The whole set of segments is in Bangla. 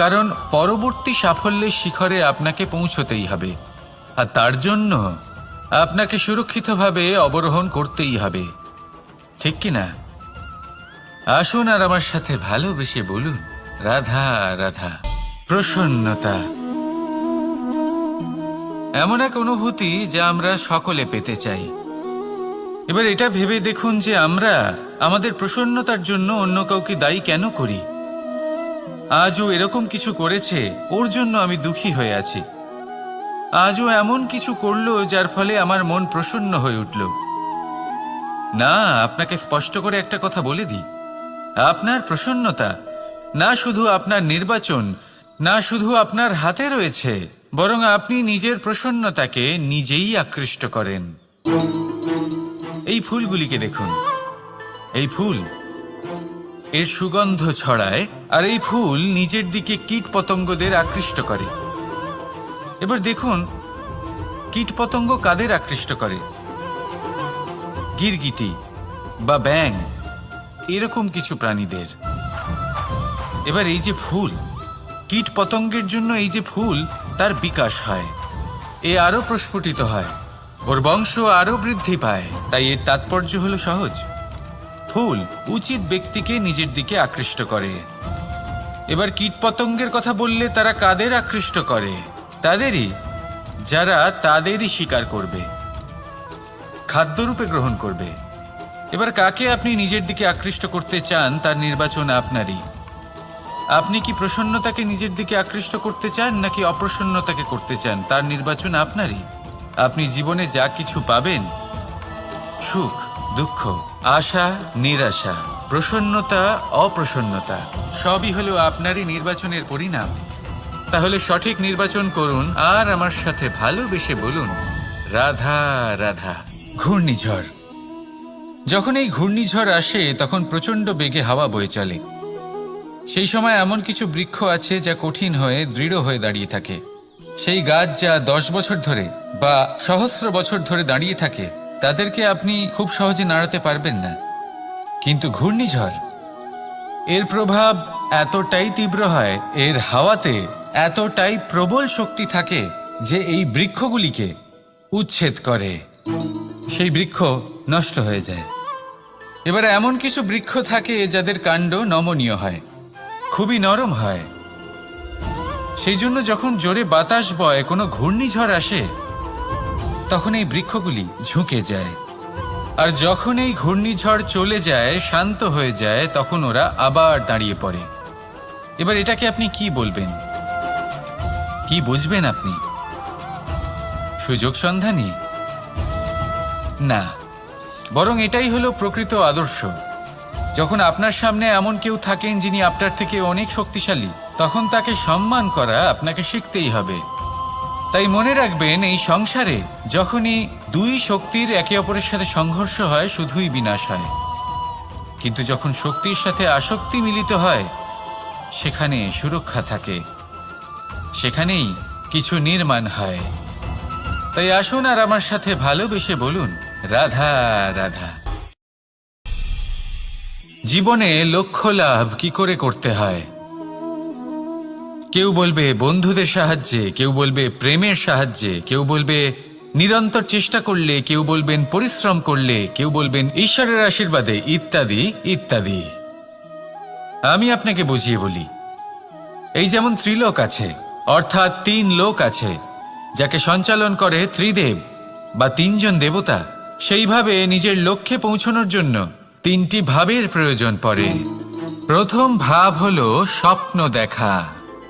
কারণ পরবর্তী সাফল্যের শিখরে আপনাকে পৌঁছতেই হবে। আর তার জন্য আপনাকে সুরক্ষিতভাবে অবরোহণ করতেই হবে। ঠিক কি না? আসুন আর আমার সাথে ভালোবেসে বলুন, রাধা রাধা, প্রসন্নতা। এমন এক অনুভূতি যা আমরা সকলে পেতে চাই। এবার এটা ভেবে দেখুন যে আমরা আমাদের প্রসন্নতার জন্য অন্য কাউকে দায়ী কেন করি? আজও এরকম কিছু করেছে, ওর জন্য আমি দুঃখী হয়ে আছি। আজও এমন কিছু করল যার ফলে আমার মন প্রসন্ন হয়ে উঠল। না, আপনাকে স্পষ্ট করে একটা কথা বলে দিই। আপনার প্রসন্নতা, না শুধু আপনার নির্বাচন, না শুধু আপনার হাতে রয়েছে, বরং আপনি নিজের প্রসন্নতাকে নিজেই আকৃষ্ট করেন। এই ফুলগুলিকে দেখুন। এই ফুল এর সুগন্ধ ছড়ায়, আর এই ফুল নিজের দিকে কীট পতঙ্গদের আকৃষ্ট করে। এবার দেখুন, কীট পতঙ্গ কাদের আকৃষ্ট করে? গিরগিটি বা ব্যাং এরকম কিছু প্রাণীদের। এবার এই যে ফুল, কীট পতঙ্গের জন্য এই যে ফুল, তার বিকাশ হয়। এ আরও প্রস্ফুটিত হয়, ওর বংশ আরও বৃদ্ধি পায়, তাই এর তাৎপর্য হলো সহজ। ফুল উচিত ব্যক্তিকে নিজের দিকে আকৃষ্ট করে। এবার কীটপতঙ্গের কথা বললে তারা কাদের আকৃষ্ট করে? তাদেরই, যারা তাদেরই শিকার করবে। খাদ্যরূপে গ্রহণ করবে। এবার কাকে আপনি নিজের দিকে আকৃষ্ট করতে চান তার নির্বাচন আপনারই। আপনি কি প্রসন্নতাকে নিজের দিকে আকৃষ্ট করতে চান নাকি অপ্রসন্নতাকে করতে চান তার নির্বাচন আপনারই। আপনি জীবনে যা কিছু পাবেন, সুখ, দুঃখ আশা, নিরাশা, প্রসন্নতা, অপ্রসন্নতা, সবই হলো আপনারই নির্বাচনের পরিণাম। তাহলে সঠিক নির্বাচন করুন আর আমার সাথে ভালোবেসে বলুন, রাধা রাধা, ঘূর্ণিঝড়। যখন এই ঘূর্ণিঝড় আসে, তখন প্রচণ্ড বেগে হাওয়া বয়ে চলে। সেই সময় এমন কিছু বৃক্ষ আছে যা কঠিন হয়ে, দৃঢ় হয়ে দাঁড়িয়ে থাকে। সেই গাছ যা দশ বছর ধরে বা সহস্র বছর ধরে দাঁড়িয়ে থাকে তাদেরকে আপনি খুব সহজে নাড়াতে পারবেন না। কিন্তু ঘূর্ণিঝড়, এর প্রভাব এতটাই তীব্র হয়, এর হাওয়াতে এতটাই প্রবল শক্তি থাকে যে এই বৃক্ষগুলিকে উচ্ছেদ করে। সেই বৃক্ষ নষ্ট হয়ে যায়। এবার এমন কিছু বৃক্ষ থাকে যাদের কাণ্ড নমনীয় হয়, খুবই নরম হয়। সেই জন্য যখন জোরে বাতাস বয় কোনো ঘূর্ণিঝড় আসে তখন এই বৃক্ষগুলি ঝুঁকে যায়। আর যখন এই ঘূর্ণিঝড় চলে যায়, শান্ত হয়ে যায়, তখন ওরা আবার দাঁড়িয়ে পড়ে। এবার এটাকে আপনি কি বলবেন? কি বুঝবেন আপনি? সুযোগ সন্ধানী? না। বরং এটাই হলো প্রকৃত আদর্শ। যখন আপনার সামনে এমন কেউ থাকেন যিনি আপনার থেকে অনেক শক্তিশালী, তখন তাকে সম্মান করা আপনাকে শিখতেই হবে। তাই মনে রাখবেন, এই সংসারে যখনই দুই শক্তির একে অপরের সাথে সংঘর্ষ হয়, শুধুই বিনাশ হয়। কিন্তু যখন শক্তির সাথে আসক্তি মিলিত হয়, সেখানে সুরক্ষা থাকে। সেখানেই কিছু নির্মাণ হয়। তাই আসুন আর আমার সাথে ভালোবেসে বলুন, রাধা রাধা। জীবনে লক্ষ্য লাভ কি করে করতে হয়? কেউ বলবে বন্ধুদের সাহায্যে, কেউ বলবে প্রেমের সাহায্যে, কেউ বলবে নিরন্তর চেষ্টা করলে, কেউ বলবেন পরিশ্রম করলে, কেউ বলবেন ঈশ্বরের আশীর্বাদে, ইত্যাদি ইত্যাদি। আমি আপনাকে বুঝিয়ে বলি, এই যেমন ত্রিলোক আছে, অর্থাৎ তিন লোক আছে, যাকে সঞ্চালন করে ত্রিদেব বা তিনজন দেবতা, সেইভাবে নিজের লক্ষ্যে পৌঁছানোর জন্য তিনটি ভাবের প্রয়োজন পড়ে। প্রথম ভাব হলো স্বপ্ন দেখা।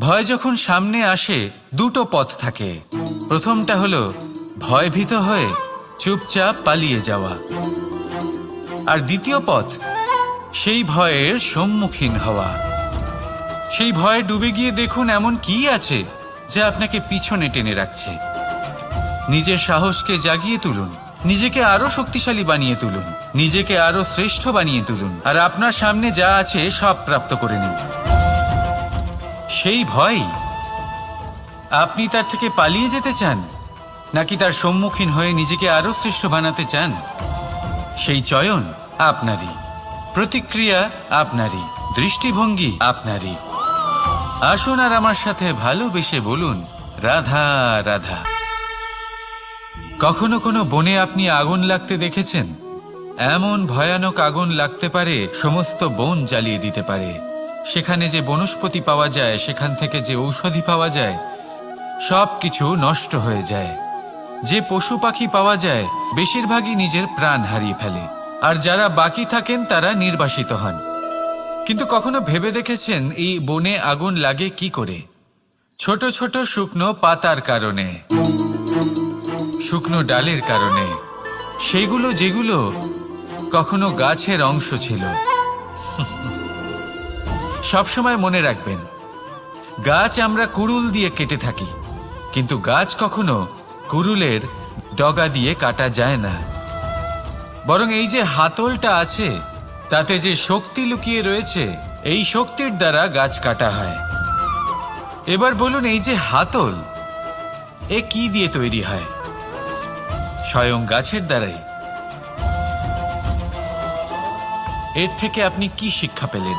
ভয় যখন সামনে আসে, দুটো পথ থাকে। প্রথমটা হলো ভয়ভীত হয়ে চুপচাপ পালিয়ে যাওয়া। আর দ্বিতীয় পথ, সেই ভয়ের সম্মুখীন হওয়া। সেই ভয়ে ডুবে গিয়ে দেখুন এমন কি আছে যা আপনাকে পিছনে টেনে রাখছে। নিজের সাহসকে জাগিয়ে তুলুন, নিজেকে আরও শক্তিশালী বানিয়ে তুলুন, নিজেকে আরও শ্রেষ্ঠ বানিয়ে তুলুন, আর আপনার সামনে যা আছে সব প্রাপ্ত করে নিন। সেই ভয়? আপনি তার থেকে পালিয়ে যেতে চান? নাকি তার সম্মুখীন হয়ে নিজেকে আরও শ্রেষ্ঠ বানাতে চান? সেই চয়ন আপনারই। প্রতিক্রিয়া আপনারই। দৃষ্টিভঙ্গি আপনারই। আসুন আর আমার সাথে ভালোবেসে বলুন, রাধা রাধা। কখনো কোনো বনে আপনি আগুন লাগতে দেখেছেন? এমন ভয়ানক আগুন লাগতে পারে, সমস্ত বন জ্বালিয়ে দিতে পারে। সেখানে যে বনস্পতি পাওয়া যায়, সেখান থেকে যে ঔষধি পাওয়া যায়, সব কিছু নষ্ট হয়ে যায়। যে পশু পাখি পাওয়া যায়, বেশিরভাগই নিজের প্রাণ হারিয়ে ফেলে। আর যারা বাকি থাকেন, তারা নির্বাসিত হন। কিন্তু কখনো ভেবে দেখেছেন, এই বনে আগুন লাগে কি করে? ছোট ছোট শুকনো পাতার কারণে, শুকনো ডালের কারণে। সেগুলো যেগুলো কখনো গাছের অংশ ছিল। সবসময় মনে রাখবেন, গাছ আমরা কুড়ুল দিয়ে কেটে থাকি, কিন্তু গাছ কখনো কুড়ুলের ডগা দিয়ে কাটা যায় না। বরং এই যে হাতলটা আছে, তাতে যে শক্তি লুকিয়ে রয়েছে, এই শক্তির দ্বারা গাছ কাটা হয়। এবার বলুন, এই যে হাতল, এ কি দিয়ে তৈরি হয়? স্বয়ং গাছের দ্বারাই। এর থেকে আপনি কি শিক্ষা পেলেন?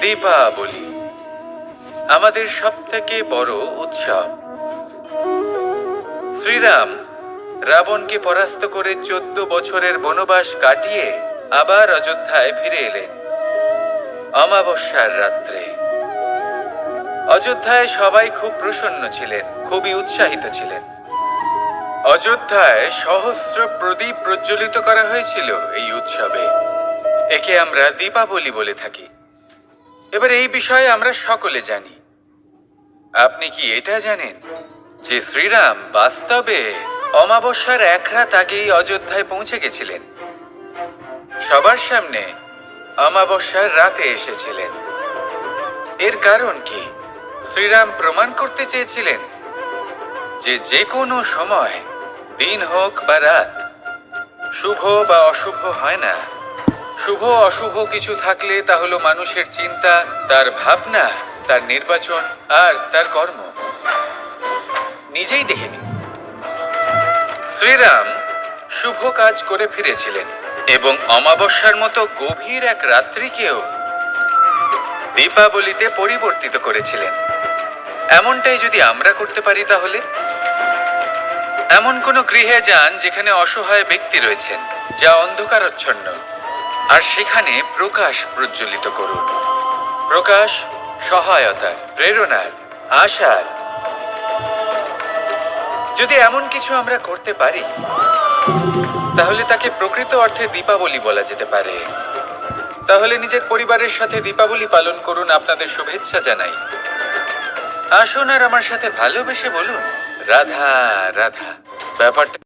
দীপাবলি আমাদের সব থেকে বড় উৎসব। শ্রীরাম রাবণকে পরাস্ত করে চোদ্দ বছরের বনবাস কাটিয়ে আবার অযোধ্যায় ফিরে এলেন। অমাবস্যার রাত্রে। অযোধ্যায় সবাই খুব প্রসন্ন ছিলেন, খুবই উৎসাহিত ছিলেন। অযোধ্যায় সহস্র প্রদীপ প্রজ্বলিত করা হয়েছিল এই উৎসবে। একে আমরা দীপাবলি বলে থাকি। এবার এই বিষয়ে আমরা সকলে জানি। আপনি কি এটা জানেন যে শ্রীরাম বাস্তবে অমাবস্যার এক রাত আগেই অযোধ্যায় পৌঁছে গেছিলেন? সবার সামনে অমাবস্যার রাতে এসেছিলেন। এর কারণ কি? শ্রীরাম প্রমাণ করতে চেয়েছিলেন যে যে কোনো সময়, দিন হোক বা রাত, শুভ বা অশুভ হয় না। শুভ অশুভ কিছু থাকলে তা হলো মানুষের চিন্তা, তার ভাবনা, তার নির্বাচন আর তার কর্ম। নিজেই দেখে নিন। শ্রীরাম শুভ কাজ করে ফিরেছিলেন এবং অমাবস্যার মতো গভীর এক রাত্রিকেও দীপাবলিতে পরিবর্তিত করেছিলেন। এমনটাই যদি আমরা করতে পারি তাহলে? এমন কোনো গৃহে যান যেখানে অসহায় ব্যক্তি রয়েছেন, যা অন্ধকারচ্ছন্ন। আর সেখানে প্রকাশ প্রজ্বলিত করুন। প্রকাশ সহায়তার প্রেরণার আশার যদি এমন কিছু আমরা করতে পারি, তাহলে তাকে প্রকৃত অর্থে দীপাবলি বলা যেতে পারে। তাহলে নিজের পরিবারের সাথে দীপাবলি পালন করুন আপনাদের শুভেচ্ছা জানাই। আসুন আর আমার সাথে ভালোবেসে বলুন, রাধা রাধা। ব্যাপারটা